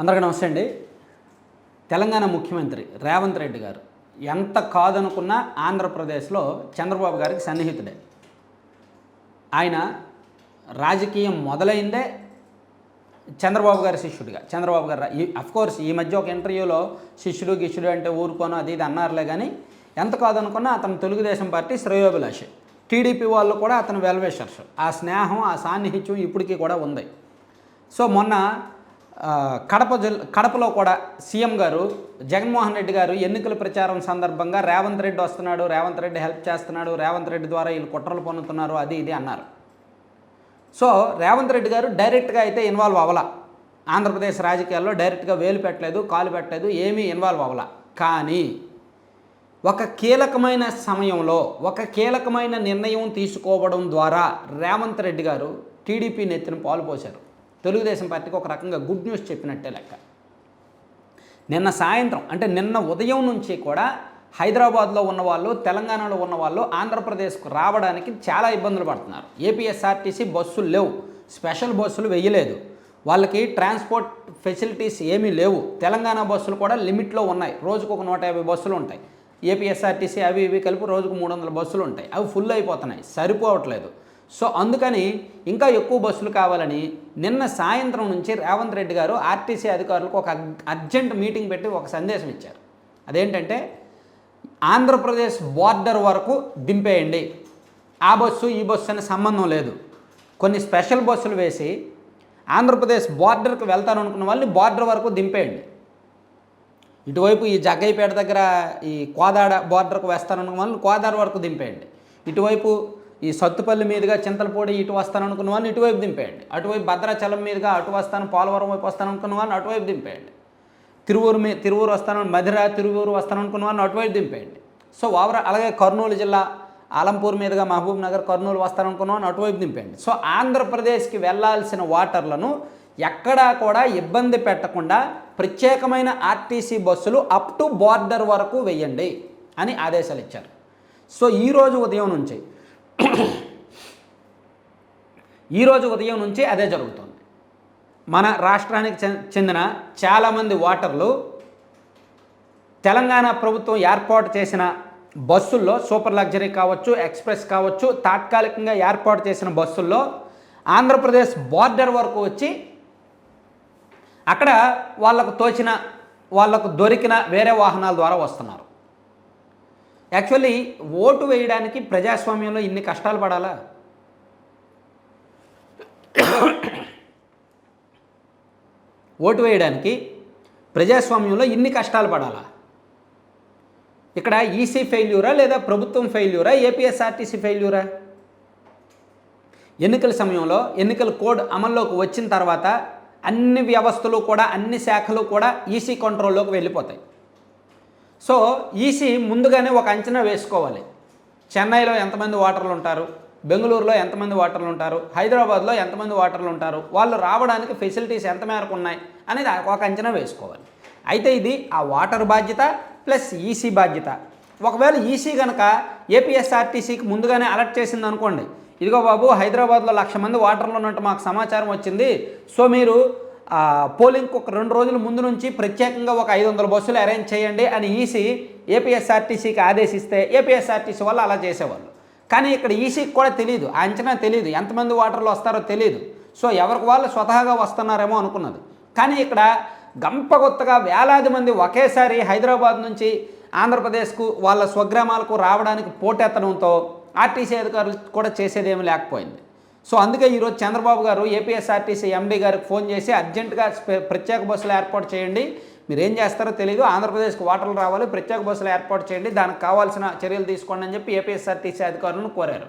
అందరికీ నమస్తే అండి. తెలంగాణ ముఖ్యమంత్రి రేవంత్ రెడ్డి గారు ఎంత కాదనుకున్నా ఆంధ్రప్రదేశ్లో చంద్రబాబు గారికి సన్నిహితుడే. ఆయన రాజకీయం మొదలైందే చంద్రబాబు గారి శిష్యుడిగా. చంద్రబాబు గారు ఈ ఈ మధ్య ఒక ఇంటర్వ్యూలో శిష్యుడు గిష్యుడు అంటే ఊరుకోను అది ఇది అన్నారులే కానీ ఎంత కాదనుకున్నా అతను తెలుగుదేశం పార్టీ శ్రేయోభిలాషి. టీడీపీ వాళ్ళు కూడా అతను వెల్వేషర్స్. ఆ స్నేహం ఆ సాన్నిహిత్యం ఇప్పటికీ కూడా ఉంది. సో మొన్న కడప జిల్ కడపలో కూడా సీఎం గారు జగన్మోహన్ రెడ్డి గారు ఎన్నికల ప్రచారం సందర్భంగా రేవంత్ రెడ్డి వస్తున్నాడు రేవంత్ రెడ్డి హెల్ప్ చేస్తున్నాడు రేవంత్ రెడ్డి ద్వారా వీళ్ళు కుట్రలు పొందుతున్నారు అది ఇది అన్నారు. సో రేవంత్ రెడ్డి గారు డైరెక్ట్గా అయితే ఇన్వాల్వ్ అవ్వాల. ఆంధ్రప్రదేశ్ రాజకీయాల్లో డైరెక్ట్గా వేలు పెట్టలేదు కాలు పెట్టలేదు ఏమీ ఇన్వాల్వ్ అవ్వాల. కానీ ఒక కీలకమైన సమయంలో ఒక కీలకమైన నిర్ణయం తీసుకోవడం ద్వారా రేవంత్ రెడ్డి గారు టీడీపీ నెత్తిన పాలు పోశారు. తెలుగుదేశం పార్టీకి ఒక రకంగా గుడ్ న్యూస్ చెప్పినట్టే లెక్క. నిన్న సాయంత్రం అంటే నిన్న ఉదయం నుంచి కూడా హైదరాబాద్లో ఉన్నవాళ్ళు తెలంగాణలో ఉన్నవాళ్ళు ఆంధ్రప్రదేశ్కు రావడానికి చాలా ఇబ్బందులు పడుతున్నారు. ఏపీఎస్ఆర్టీసీ బస్సులు లేవు స్పెషల్ బస్సులు వెయ్యలేదు వాళ్ళకి ట్రాన్స్పోర్ట్ ఫెసిలిటీస్ ఏమీ లేవు. తెలంగాణ బస్సులు కూడా లిమిట్లో ఉన్నాయి. రోజుకు ఒక నూట యాభై బస్సులు ఉంటాయి. ఏపీఎస్ఆర్టీసీ అవి ఇవి కలిపి రోజుకు మూడు వందల బస్సులు ఉంటాయి. అవి ఫుల్ అయిపోతున్నాయి. సరిపోవట్లేదు. సో అందుకని ఇంకా ఎక్కువ బస్సులు కావాలని నిన్న సాయంత్రం నుంచి రేవంత్ రెడ్డి గారు ఆర్టీసీ అధికారులకు ఒక అర్జెంట్ మీటింగ్ పెట్టి ఒక సందేశం ఇచ్చారు. అదేంటంటే ఆంధ్రప్రదేశ్ బార్డర్ వరకు దింపేయండి. ఆ బస్సు ఈ బస్సు అనే సంబంధం లేదు. కొన్ని స్పెషల్ బస్సులు వేసి ఆంధ్రప్రదేశ్ బార్డర్కి వెళ్తాను అనుకున్న వాళ్ళని బార్డర్ వరకు దింపేయండి. ఇటువైపు ఈ జగ్గైపేట దగ్గర ఈ కోదాడ బార్డర్కు వేస్తాననుకున్న వాళ్ళని కోదాడ వరకు దింపేయండి. ఇటువైపు ఈ సత్తుపల్లి మీదుగా చింతలపూడి ఇటు వస్తాను అనుకున్నవాన్ని ఇటువైపు దింపేయండి. అటువైపు భద్రాచలం మీదుగా అటు వస్తాను పోలవరం వైపు వస్తాను అనుకున్నవాన్ని అటువైపు దింపేయండి. తిరువూరు మీ తిరువూరు వస్తాను మధిర తిరువూరు వస్తాను అనుకున్నవాన్ని అటువైపు దింపేయండి. సో ఓవర్ అలాగే కర్నూలు జిల్లా ఆలంపూర్ మీదుగా మహబూబ్ నగర్ కర్నూలు వస్తాను అనుకున్నవాన్ని అటువైపు దింపేయండి. సో ఆంధ్రప్రదేశ్కి వెళ్ళాల్సిన వాటర్లను ఎక్కడా కూడా ఇబ్బంది పెట్టకుండా ప్రత్యేకమైన ఆర్టీసీ బస్సులు అప్ టు బార్డర్ వరకు వెయ్యండి అని ఆదేశాలు ఇచ్చారు. సో ఈరోజు ఉదయం నుంచి ఈరోజు ఉదయం నుంచి అదే జరుగుతుంది. మన రాష్ట్రానికి చె- చెందిన చాలామంది ఓటర్లు తెలంగాణ ప్రభుత్వం ఏర్పాటు చేసిన బస్సుల్లో సూపర్ లగ్జరీ కావచ్చు ఎక్స్ప్రెస్ కావచ్చు తాత్కాలికంగా ఏర్పాటు చేసిన బస్సుల్లో ఆంధ్రప్రదేశ్ బార్డర్ వరకు వచ్చి అక్కడ వాళ్ళకు తోచిన వాళ్ళకు దొరికిన వేరే వాహనాల ద్వారా వస్తున్నారు. యాక్చువల్లీ ఓటు వేయడానికి ప్రజాస్వామ్యంలో ఇన్ని కష్టాలు పడాలా? ఓటు వేయడానికి ప్రజాస్వామ్యంలో ఇన్ని కష్టాలు పడాలా? ఇక్కడ ఈసీ ఫెయిల్యూరా లేదా ప్రభుత్వం ఫెయిల్యూరా ఏపీఎస్ఆర్టీసీ ఫెయిల్యూరా? ఎన్నికల సమయంలో ఎన్నికల కోడ్ అమల్లోకి వచ్చిన తర్వాత అన్ని వ్యవస్థలు కూడా అన్ని శాఖలు కూడా ఈసీ కంట్రోల్లోకి వెళ్ళిపోతాయి. సో ఈసీ ముందుగానే ఒక అంచనా వేసుకోవాలి. చెన్నైలో ఎంతమంది ఓటర్లు ఉంటారు? బెంగళూరులో ఎంతమంది ఓటర్లు ఉంటారు? హైదరాబాద్లో ఎంతమంది ఓటర్లు ఉంటారు? వాళ్ళు రావడానికి ఫెసిలిటీస్ ఎంత మేరకు ఉన్నాయి? అనేది ఒక అంచనా వేసుకోవాలి. అయితే ఇది ఆ వాటర్ బాధ్యత ప్లస్ ఈసీ బాధ్యత. ఒకవేళ ఈసీ కనుక ఏపీఎస్ఆర్టీసీకి ముందుగానే అలర్ట్ చేసింది అనుకోండి. ఇదిగో బాబు హైదరాబాద్లో లక్ష మంది ఓటర్లు ఉన్నట్టు మాకు సమాచారం వచ్చింది. సో మీరు పోలింగ్కి ఒక రెండు రోజుల ముందు నుంచి ప్రత్యేకంగా ఒక ఐదు వందల బస్సులు అరేంజ్ చేయండి అని ఈసీ ఏపీఎస్ఆర్టీసీకి ఆదేశిస్తే ఏపీఎస్ఆర్టీసీ వాళ్ళు అలా చేసేవాళ్ళు. కానీ ఇక్కడ ఈసీకి కూడా తెలియదు అంచనా తెలియదు ఎంతమంది ఓటర్లు వస్తారో తెలియదు సో ఎవరికి వాళ్ళు స్వతహాగా వస్తున్నారేమో అనుకున్నది. కానీ ఇక్కడ గంపగొత్తగా వేలాది మంది ఒకేసారి హైదరాబాద్ నుంచి ఆంధ్రప్రదేశ్కు వాళ్ళ స్వగ్రామాలకు రావడానికి పోటెత్తడంతో ఆర్టీసీ అధికారులు కూడా చేసేదేమీ లేకపోయింది. సో అందుకే ఈరోజు చంద్రబాబు గారు ఏపీఎస్ఆర్టీసీ ఎండీ గారికి ఫోన్ చేసి అర్జెంటుగా ప్రత్యేక బస్సులు ఏర్పాటు చేయండి. మీరు ఏం చేస్తారో తెలియదు ఆంధ్రప్రదేశ్కి వాటర్లు రావాలి. ప్రత్యేక బస్సులు ఏర్పాటు చేయండి. దానికి కావాల్సిన చర్యలు తీసుకోండి అని చెప్పి ఏపీఎస్ఆర్టీసీ అధికారులను కోరారు.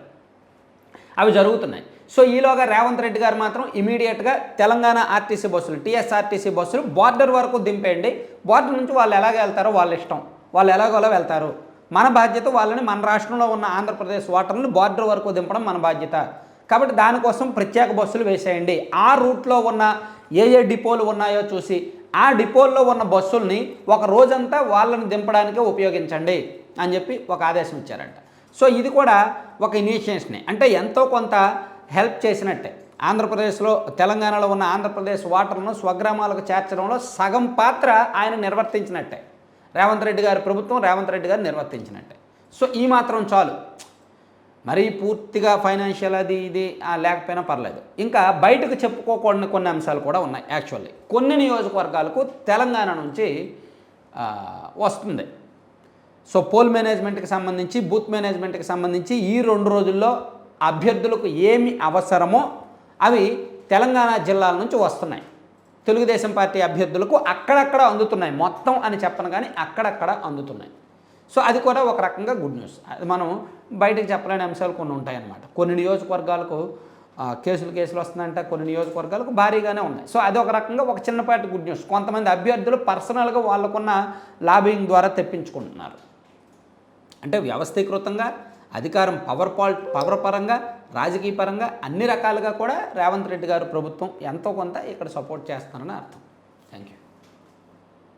అవి జరుగుతున్నాయి. సో ఈలోగా రేవంత్ రెడ్డి గారు మాత్రం ఇమీడియట్గా తెలంగాణ ఆర్టీసీ బస్సులు టీఎస్ఆర్టీసీ బస్సులు బార్డర్ వరకు దింపేయండి. బార్డర్ నుంచి వాళ్ళు ఎలాగ వెళ్తారో వాళ్ళ ఇష్టం. వాళ్ళు ఎలాగోలా వెళ్తారు. మన బాధ్యత వాళ్ళని మన రాష్ట్రంలో ఉన్న ఆంధ్రప్రదేశ్ ఓటర్లను బార్డర్ వరకు దింపడం మన బాధ్యత. కాబట్టి దానికోసం ప్రత్యేక బస్సులు వేసేయండి. ఆ రూట్లో ఉన్న ఏ ఏ డిపోలు ఉన్నాయో చూసి ఆ డిపోల్లో ఉన్న బస్సుల్ని ఒక రోజంతా వాళ్ళని దింపడానికే ఉపయోగించండి అని చెప్పి ఒక ఆదేశం ఇచ్చారంట. సో ఇది కూడా ఒక ఇనిషియేషనే. అంటే ఎంతో కొంత హెల్ప్ చేసినట్టే. ఆంధ్రప్రదేశ్లో తెలంగాణలో ఉన్న ఆంధ్రప్రదేశ్ వాటర్ను స్వగ్రామాలకు చేర్చడంలో సగం పాత్ర ఆయన నిర్వర్తించినట్టే. రేవంత్ రెడ్డి గారి ప్రభుత్వం రేవంత్ రెడ్డి గారు నిర్వర్తించినట్టే. సో ఈ మాత్రం చాలు. మరీ పూర్తిగా ఫైనాన్షియల్ అది ఇది లేకపోయినా పర్లేదు. ఇంకా బయటకు చెప్పుకోకూడని కొన్ని అంశాలు కూడా ఉన్నాయి యాక్చువల్లీ కొన్ని నియోజకవర్గాలకు తెలంగాణ నుంచి వస్తుంది. సో పోల్ మేనేజ్మెంట్కి సంబంధించి బూత్ మేనేజ్మెంట్కి సంబంధించి ఈ రెండు రోజుల్లో అభ్యర్థులకు ఏమి అవసరమో అవి తెలంగాణ జిల్లాల నుంచి వస్తున్నాయి. తెలుగుదేశం పార్టీ అభ్యర్థులకు అక్కడక్కడ అందుతున్నాయి. మొత్తం అని చెప్పను కానీ అక్కడక్కడ అందుతున్నాయి. సో అది కూడా ఒక రకంగా గుడ్ న్యూస్. అది మనం బయటకు చెప్పలేని అంశాలు కొన్ని ఉంటాయన్నమాట. కొన్ని నియోజకవర్గాలకు కేసులు కేసులు వస్తున్నాయంటే కొన్ని నియోజకవర్గాలకు భారీగానే ఉన్నాయి. సో అది ఒక రకంగా ఒక చిన్నపాటి గుడ్ న్యూస్. కొంతమంది అభ్యర్థులు పర్సనల్గా వాళ్ళకున్న లాబింగ్ ద్వారా తెప్పించుకుంటున్నారు. అంటే వ్యవస్థీకృతంగా అధికారం పవర్ పాల్ పవర్ పరంగా రాజకీయ పరంగా అన్ని రకాలుగా కూడా రేవంత్ రెడ్డి గారు ప్రభుత్వం ఎంతో కొంత ఇక్కడ సపోర్ట్ చేస్తారని అర్థం. Thank you